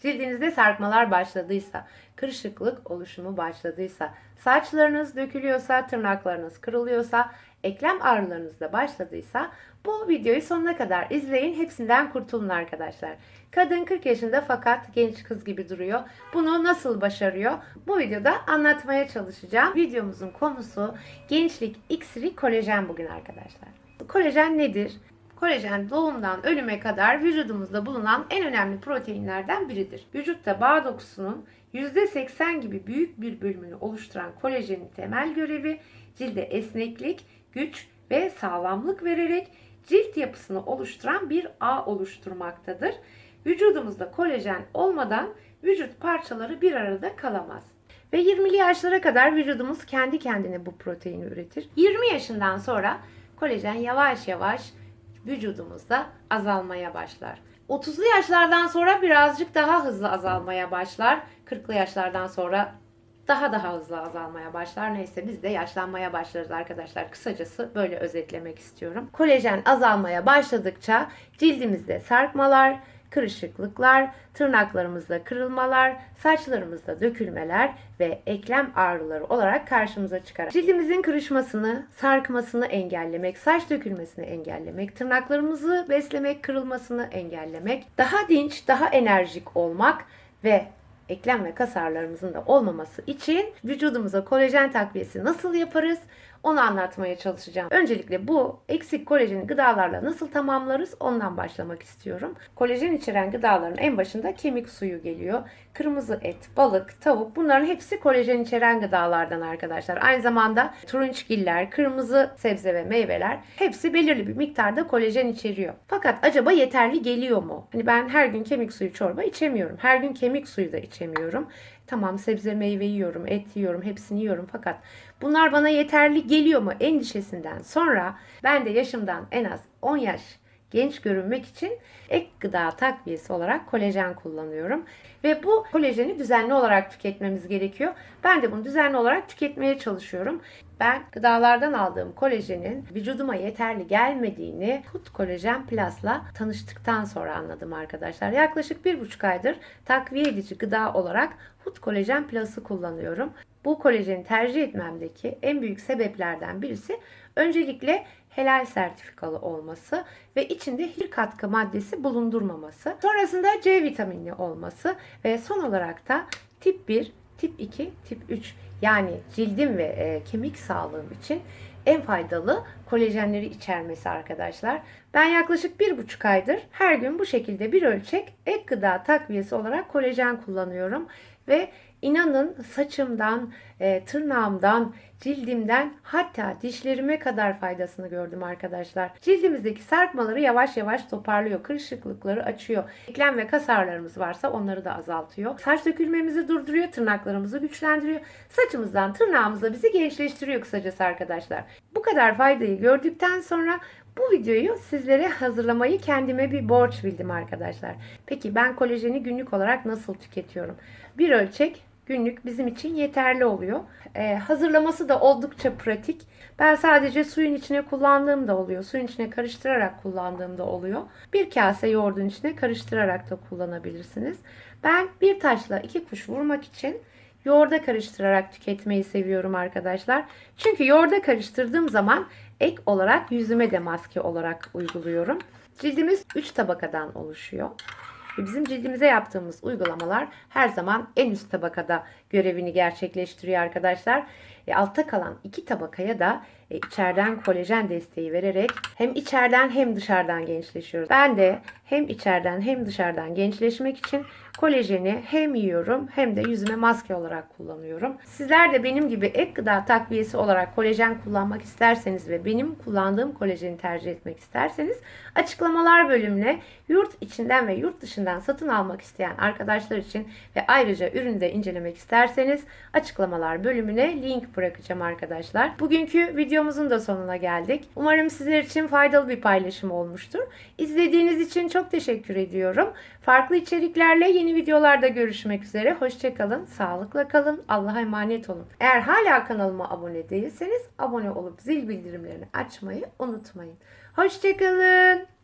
Cildinizde sarkmalar başladıysa, kırışıklık oluşumu başladıysa, saçlarınız dökülüyorsa, tırnaklarınız kırılıyorsa, eklem ağrılarınız da başladıysa bu videoyu sonuna kadar izleyin. Hepsinden kurtulun arkadaşlar. Kadın 40 yaşında fakat genç kız gibi duruyor. Bunu nasıl başarıyor? Bu videoda anlatmaya çalışacağım. Videomuzun konusu gençlik iksiri kolajen bugün arkadaşlar. Kolajen nedir? Kolajen doğumdan ölüme kadar vücudumuzda bulunan en önemli proteinlerden biridir. Vücutta bağ dokusunun %80 gibi büyük bir bölümünü oluşturan kolajenin temel görevi cilde esneklik, güç ve sağlamlık vererek cilt yapısını oluşturan bir ağ oluşturmaktadır. Vücudumuzda kolajen olmadan vücut parçaları bir arada kalamaz. Ve 20'li yaşlara kadar vücudumuz kendi kendine bu proteini üretir. 20 yaşından sonra kolajen yavaş yavaş vücudumuzda azalmaya başlar. 30'lu yaşlardan sonra birazcık daha hızlı azalmaya başlar. 40'lı yaşlardan sonra daha daha hızlı azalmaya başlar. Neyse biz de yaşlanmaya başlarız arkadaşlar. Kısacası böyle özetlemek istiyorum. Kolajen azalmaya başladıkça cildimizde sarkmalar, kırışıklıklar, tırnaklarımızda kırılmalar, saçlarımızda dökülmeler ve eklem ağrıları olarak karşımıza çıkar. Cildimizin kırışmasını, sarkmasını engellemek, saç dökülmesini engellemek, tırnaklarımızı beslemek, kırılmasını engellemek, daha dinç, daha enerjik olmak ve eklem ve kas ağrılarımızın da olmaması için vücudumuza kolajen takviyesi nasıl yaparız? Onu anlatmaya çalışacağım. Öncelikle bu eksik kolajeni gıdalarla nasıl tamamlarız? Ondan başlamak istiyorum. Kolajen içeren gıdaların en başında kemik suyu geliyor. Kırmızı et, balık, tavuk bunların hepsi kolajen içeren gıdalardan arkadaşlar. Aynı zamanda turunçgiller, kırmızı sebze ve meyveler hepsi belirli bir miktarda kolajen içeriyor. Fakat acaba yeterli geliyor mu? Hani ben her gün kemik suyu çorba içemiyorum. Her gün kemik suyu da içemiyorum. Tamam sebze meyve yiyorum, et yiyorum, hepsini yiyorum fakat bunlar bana yeterli geliyor mu? Endişesinden sonra ben de yaşımdan en az 10 yaş genç görünmek için ek gıda takviyesi olarak kolajen kullanıyorum. Ve bu kolajeni düzenli olarak tüketmemiz gerekiyor. Ben de bunu düzenli olarak tüketmeye çalışıyorum. Ben gıdalardan aldığım kolajenin vücuduma yeterli gelmediğini Hut Kolajen Plus'la tanıştıktan sonra anladım arkadaşlar. Yaklaşık bir buçuk aydır takviye edici gıda olarak Hut Kolajen Plus'ı kullanıyorum. Bu kolajeni tercih etmemdeki en büyük sebeplerden birisi öncelikle helal sertifikalı olması ve içinde hiçbir katkı maddesi bulundurmaması. Sonrasında C vitaminli olması ve son olarak da tip 1, tip 2, tip 3 yani cildim ve e, kemik sağlığım için en faydalı kolajenleri içermesi arkadaşlar. Ben yaklaşık bir buçuk aydır her gün bu şekilde bir ölçek ek gıda takviyesi olarak kolajen kullanıyorum ve inanın saçımdan, e, tırnağımdan, cildimden hatta dişlerime kadar faydasını gördüm arkadaşlar. Cildimizdeki sarkmaları yavaş yavaş toparlıyor. Kırışıklıkları açıyor. Eklem ve kas ağrılarımız varsa onları da azaltıyor. Saç dökülmemizi durduruyor. Tırnaklarımızı güçlendiriyor. Saçımızdan tırnağımızla bizi gençleştiriyor kısacası arkadaşlar. Bu kadar faydayı gördükten sonra bu videoyu sizlere hazırlamayı kendime bir borç bildim arkadaşlar. Peki ben kolajeni günlük olarak nasıl tüketiyorum? Bir ölçek günlük bizim için yeterli oluyor. Ee, hazırlaması da oldukça pratik. Ben sadece suyun içine kullandığım da oluyor. Suyun içine karıştırarak kullandığım da oluyor. Bir kase yoğurdun içine karıştırarak da kullanabilirsiniz. Ben bir taşla iki kuş vurmak için yoğurda karıştırarak tüketmeyi seviyorum arkadaşlar. Çünkü yoğurda karıştırdığım zaman ek olarak yüzüme de maske olarak uyguluyorum. Cildimiz 3 tabakadan oluşuyor. Bizim cildimize yaptığımız uygulamalar her zaman en üst tabakada görevini gerçekleştiriyor arkadaşlar. E, altta kalan iki tabakaya da içeriden kolajen desteği vererek hem içeriden hem dışarıdan gençleşiyoruz. Ben de hem içeriden hem dışarıdan gençleşmek için kolajeni hem yiyorum hem de yüzüme maske olarak kullanıyorum. Sizler de benim gibi ek gıda takviyesi olarak kolajen kullanmak isterseniz ve benim kullandığım kolajeni tercih etmek isterseniz açıklamalar bölümüne yurt içinden ve yurt dışından satın almak isteyen arkadaşlar için ve ayrıca ürünü de incelemek isterseniz açıklamalar bölümüne link bırakacağım arkadaşlar. Bugünkü videomuzun da sonuna geldik. Umarım sizler için faydalı bir paylaşım olmuştur. İzlediğiniz için çok teşekkür ediyorum. Farklı içeriklerle yeni videolarda görüşmek üzere. Hoşçakalın, sağlıkla kalın, Allah'a emanet olun. Eğer hala kanalıma abone değilseniz abone olup zil bildirimlerini açmayı unutmayın. Hoşçakalın.